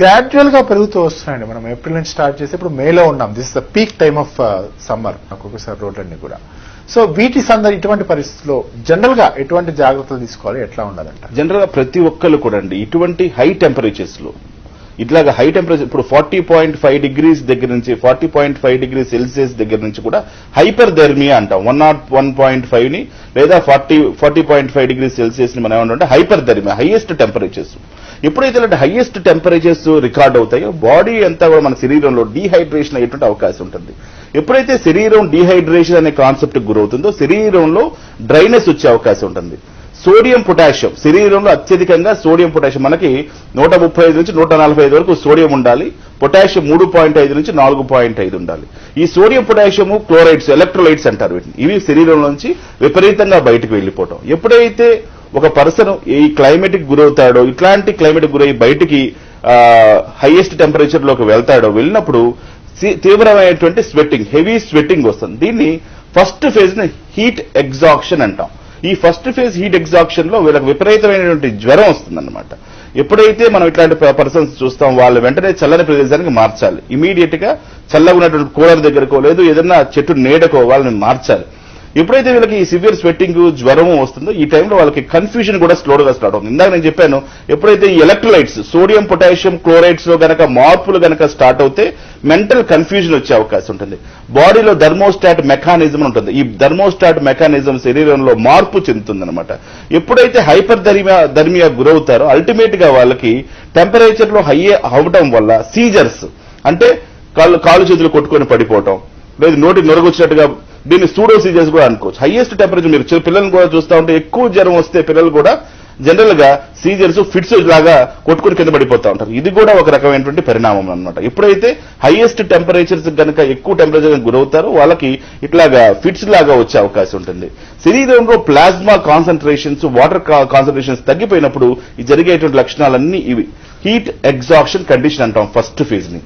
గ్రాడ్యువల్గా పెరుగుతూ వస్తున్నాయండి. మనం ఏప్రిల్ నుంచి స్టార్ట్ చేసి ఇప్పుడు మేలో ఉన్నాం. This the peak time of summer ఒక్కొక్కసారి రోడ్లన్నీ కూడా. సో వీటి సందర్భ ఇటువంటి పరిస్థితుల్లో జనరల్గా ఎటువంటి జాగ్రత్తలు తీసుకోవాలి? ఎట్లా ఉండాలంట? జనరల్గా ప్రతి ఒక్కరు కూడా అండి ఇటువంటి హై టెంపరేచర్స్లో ఇట్లాగా హై టెంపరేచర్ ఇప్పుడు ఫార్టీ పాయింట్ ఫైవ్ డిగ్రీస్ దగ్గర నుంచి forty point five degree Celsius దగ్గర నుంచి కూడా హైపర్ థెర్మియా అంటాం. వన్ నాట్ వన్ పాయింట్ ఫైవ్ని లేదా forty forty point five degree సెల్సియస్ని మనం ఏమంటే హైపర్ థెర్మియా హైయెస్ట్ టెంపరేచర్స్ ఎప్పుడైతే ఇలాంటి హైయెస్ట్ టెంపరేచర్స్ రికార్డ్ అవుతాయో బాడీ అంతా కూడా మన శరీరంలో డీహైడ్రేషన్ అయ్యేటువంటి అవకాశం ఉంటుంది. ఎప్పుడైతే శరీరం డీహైడ్రేషన్ అనే కాన్సెప్ట్ గురవుతుందో శరీరంలో డ్రైనెస్ వచ్చే అవకాశం ఉంటుంది. సోడియం పొటాషియం శరీరంలో అత్యధికంగా సోడియం పొటాషియం మనకి నూట ముప్పై ఐదు నుంచి నూట నలభై ఐదు వరకు సోడియం ఉండాలి. పొటాషియం మూడు పాయింట్ ఐదు నుంచి నాలుగు పాయింట్ ఐదు ఉండాలి. ఈ సోడియం పొటాషియం క్లోరైడ్స్ ఎలక్ట్రోలైట్స్ అంటారు వీటిని. ఇవి శరీరం నుంచి విపరీతంగా బయటకు వెళ్ళిపోవటం. ఎప్పుడైతే ఒక పర్సన్ ఈ క్లైమేటిక్ గురవుతాడో ఇట్లాంటి క్లైమేట్ గురై బయటికి హైయెస్ట్ టెంపరేచర్లోకి వెళ్తాడో వెళ్ళినప్పుడు తీవ్రమైనటువంటి స్వెట్టింగ్ హెవీ స్వెట్టింగ్ వస్తుంది. దీన్ని ఫస్ట్ ఫేజ్ని హీట్ ఎగ్జాక్షన్ అంటాం. ఈ ఫస్ట్ ఫేజ్ హీట్ ఎగ్జాక్షన్లో వీళ్ళకి విపరీతమైనటువంటి జ్వరం వస్తుందన్నమాట. ఎప్పుడైతే మనం ఇట్లాంటి పర్సన్స్ చూస్తాం వాళ్ళు వెంటనే చల్లని ప్రదేశానికి మార్చాలి. ఇమీడియట్గా చల్లగా ఉన్నటువంటి కూలర్ దగ్గరకో లేదు ఏదన్నా చెట్టు నీడకో వాళ్ళని మార్చాలి. ఎప్పుడైతే వీళ్ళకి ఈ సివియర్ స్వెట్టింగ్ జ్వరం వస్తుందో ఈ టైంలో వాళ్ళకి కన్ఫ్యూజన్ కూడా స్లోగా స్టార్ట్ అవుతుంది. ఇందాక నేను చెప్పాను ఎప్పుడైతే ఈ ఎలక్ట్రోలైట్స్ సోడియం పొటాషియం క్లోరైడ్స్లో గనక మార్పులు గనక స్టార్ట్ అవుతే మెంటల్ కన్ఫ్యూజన్ వచ్చే అవకాశం ఉంటుంది. బాడీలో ధర్మోస్టాట్ మెకానిజం ఉంటుంది. ఈ ధర్మోస్టాట్ మెకానిజం శరీరంలో మార్పు చెందుతుందన్నమాట. ఎప్పుడైతే హైపర్ ధర్మియా ధర్మియా గురవుతారో అల్టిమేట్గా వాళ్ళకి టెంపరేచర్లో హై అవడం వల్ల సీజర్స్ అంటే కాళ్ళు కాళ్ళు చేతులు కొట్టుకొని పడిపోవటం లేదు నోటి నొరగొచ్చినట్టుగా దీన్ని సూడో సీజర్స్ కూడా అనుకోవచ్చు. హైయెస్ట్ టెంపరేచర్ మీరు పిల్లల్ని కూడా చూస్తా ఉంటే ఎక్కువ జ్వరం వస్తే పిల్లలు కూడా జనరల్గా సీజర్స్ ఫిట్స్ లాగా కొట్టుకుని కింద పడిపోతా ఉంటారు. ఇది కూడా ఒక రకమైనటువంటి పరిణామం అన్నమాట. ఎప్పుడైతే హైయెస్ట్ టెంపరేచర్స్ కనుక ఎక్కువ టెంపరేచర్ గురవుతారో వాళ్ళకి ఇట్లాగా ఫిట్స్ లాగా వచ్చే అవకాశం ఉంటుంది. శరీరంలో ప్లాస్మా కాన్సన్ట్రేషన్స్ వాటర్ కాన్సన్ట్రేషన్స్ తగ్గిపోయినప్పుడు ఈ జరిగేటువంటి లక్షణాలన్నీ ఇవి. హీట్ ఎగ్జాక్షన్ కండిషన్ అంటాం ఫస్ట్ ఫేజ్ని.